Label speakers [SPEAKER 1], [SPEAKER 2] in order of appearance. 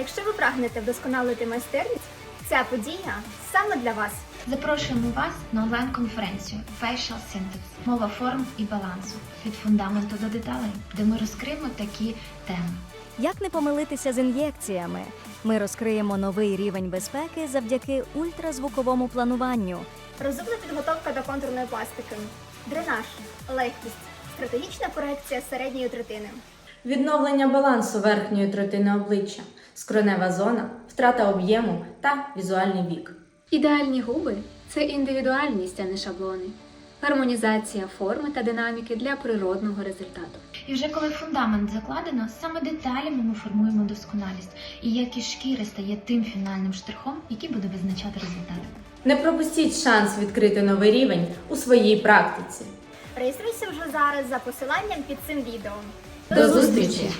[SPEAKER 1] Якщо ви прагнете вдосконалити майстерність, ця подія саме для вас.
[SPEAKER 2] Запрошуємо вас на онлайн-конференцію Facial Synthesis – мова форм і балансу від фундаменту до деталей, де ми розкриємо такі теми.
[SPEAKER 3] Як не помилитися з ін'єкціями? Ми розкриємо новий рівень безпеки завдяки ультразвуковому плануванню.
[SPEAKER 1] Розумна підготовка до контурної пластики, дренаж, легкість, стратегічна корекція середньої третини.
[SPEAKER 4] Відновлення балансу верхньої третини обличчя, скронева зона, втрата об'єму та візуальний вік.
[SPEAKER 5] Ідеальні губи це індивідуальність, а не шаблони. Гармонізація форми та динаміки для природного результату.
[SPEAKER 2] І вже коли фундамент закладено, саме деталями ми формуємо досконалість, і якість шкіри стає тим фінальним штрихом, який буде визначати результат.
[SPEAKER 4] Не пропустіть шанс відкрити новий рівень у своїй практиці.
[SPEAKER 1] Реєструйся вже зараз за посиланням під цим відео.
[SPEAKER 4] До зустрічі!